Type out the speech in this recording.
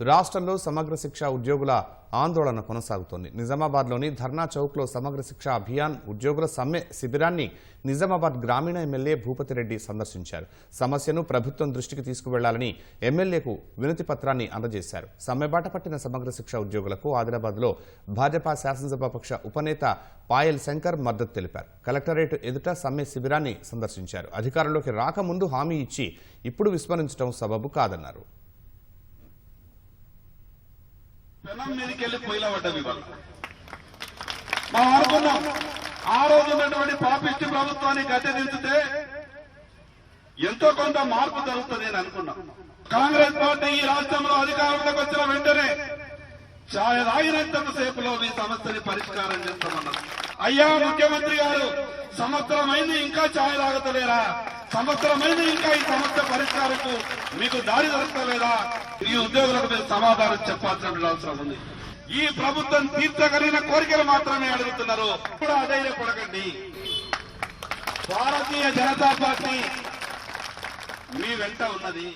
రాష్ట్రంలో సమగ్ర శిక్ష ఉద్యోగుల ఆందోళన కొనసాగుతోంది. నిజామాబాద్లోని ధర్నా చౌక్లో సమగ్ర శిక్ష అభియాన్ ఉద్యోగుల సమ్మె శిబిరాన్ని నిజామాబాద్ గ్రామీణ ఎమ్మెల్యే భూపతిరెడ్డి సందర్శించారు. సమస్యను ప్రభుత్వం దృష్టికి తీసుకువెళ్ళాలని ఎమ్మెల్యేకు వినతి పత్రాన్ని అందజేశారు. సమ్మెబాట పట్టిన సమగ్ర శిక్ష ఉద్యోగులకు ఆదిలాబాద్లో భాజపా శాసనసభాపక్ష ఉపనేత పాయల్ శంకర్ మద్దతు తెలిపారు. కలెక్టరేట్ ఎదుట సమ్మె శిబిరాన్ని సందర్శించారు. అధికారంలోకి రాకముందు హామీ ఇచ్చి ఇప్పుడు విస్మరించడం సబబు కాదన్నారు. పెనం మీదకి వెళ్ళి పొయ్యిలా పడ్డది ఇవాళ. మనం అనుకున్నాం ఆ రోజు ఉన్నటువంటి పాపిష్టి ప్రభుత్వాన్ని గద్దె ఎంతో కొంత మార్పు జరుగుతుంది అని అనుకున్నాం. కాంగ్రెస్ పార్టీ ఈ రాష్ట్రంలో అధికారంలోకి వచ్చిన వెంటనే ఛాయ రాగినంత సేపులో మీ సమస్యని పరిష్కారం చేస్తామన్నారు. అయ్యా ముఖ్యమంత్రి గారు సంవత్సరమైంది ఇంకా ఛాయ తాగతలేరా? సంవత్సరమైంది ఇంకా ఈ సమస్య పరిష్కారంకు మీకు దారి దొరకలేదా? ఈ ఉద్యోగులకు మీరు సమాధానం చెప్పాల్సిన అవసరం ఉంది. ఈ ప్రభుత్వం తీర్చగలిగిన కోరికలు మాత్రమే అడుగుతున్నారు. కూడా అధైర్యపడకండి భారతీయ జనతా పార్టీ మీ వెంట ఉన్నది.